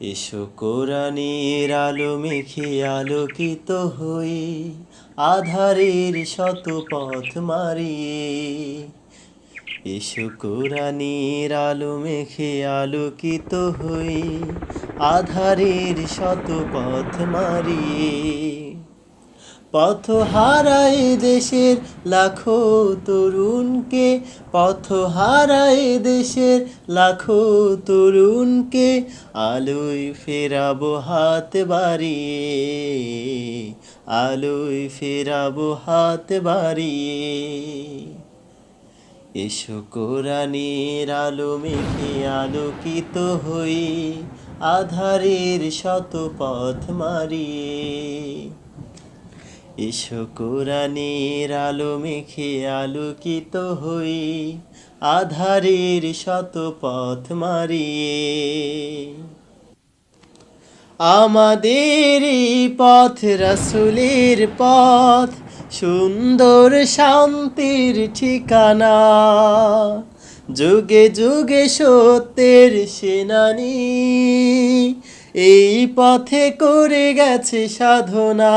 এসো কোরআনের আলো মেখে আলোকিত হই আধারের শত পথ মারিয়ে। এসো কোরআনের আলো মেখে আলোকিত হই আধারের শত পথ মারিয়ে। পথ হারায় দেশের লাখো তরুণকে, পথ হারায় দেশের লাখো তরুণকে আলোয় ফেরাবো হাত বাড়িয়ে, আলোয় ফেরাবো হাত বাড়িয়ে। এসো কোরআনের আলো মেখে আলোকিত হই আধারের শত পথ মারিয়ে এসো কোরআনের আলো মেখে আলোকিত হই, আধারের শত পথ মারিয়ে। আমাদের পথ রাসুলের পথ, সুন্দর শান্তির ঠিকানা। যুগে যুগে সত্যের সেনানি, এই পথে করে গেছে সাধনা।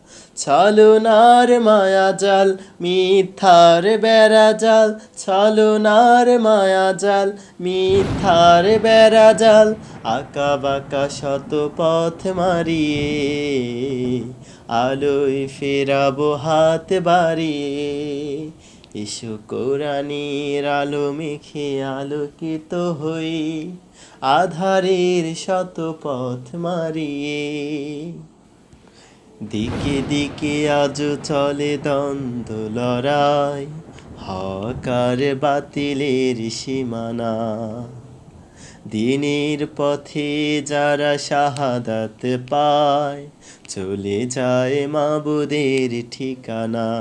ছলনার মায়া জাল, মিথ্যার বেড়া জাল। ছলনার মায়া জাল, মিথ্যার বেড়া জাল। আঁকা বাঁকা শত পথ মারিয়ে, আলোয় ফেরাবো হাত বাড়িয়ে। এসো কোরআনের আলো মেখে আলোকিত হই, আধারের শত পথ মারিয়ে। দিকে দিকে আজ চলে দ্বন্দ্ব, লড়াই। হকার বাতিলের সীমানা। দিনের পথে যারা শাহাদাত পায়, চলে যায় মাবুদের ঠিকানা।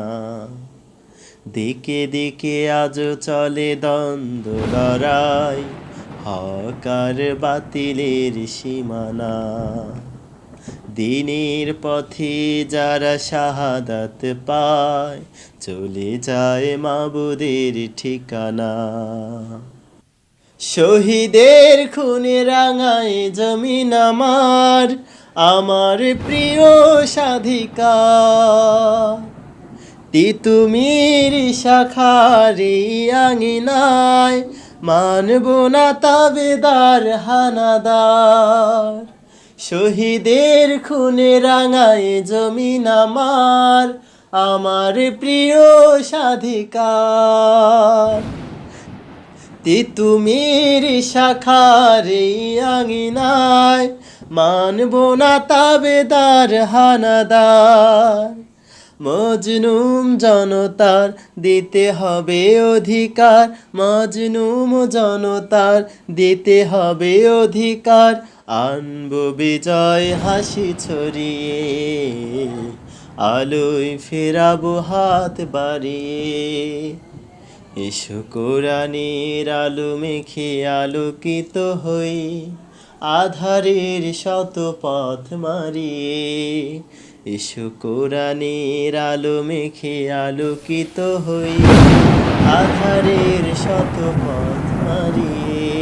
দিকে দিকে আজ চলে দ্বন্দ্ব, লড়াই। হকার বাতিলের সীমানা। দিনের পথে যারা শাহাদাত পায়, চলে যায় মাবুদের ঠিকানা। শহীদের খুনে রাঙায় জমিন আমার আমার প্রিয় সাধিকা। তিতুমির শাখারি আঙিনায় মানব না তাবেদার হানাদার। শহীদের খুনে রাঙায় জমিন আমার আমার প্রিয় সাধিকার তিতুমির শাখারে আঙিনায় মানব না তাবেদার হানাদার। মজনুম জনতার দিতে হবে অধিকার, মজনুম জনতার দিতে হবে অধিকার। আনব বিজয় হাসি ছড়িয়ে, আলোয় ফেরাবো হাত বাড়িয়ে। এসো কোরআনের আলো মেখে আলোকিত হই, আধারের শত পথ মারিয়ে। এসো কোরআনের আলো মেখে আলোকিত হই, আধারের শত পথ মারিয়ে।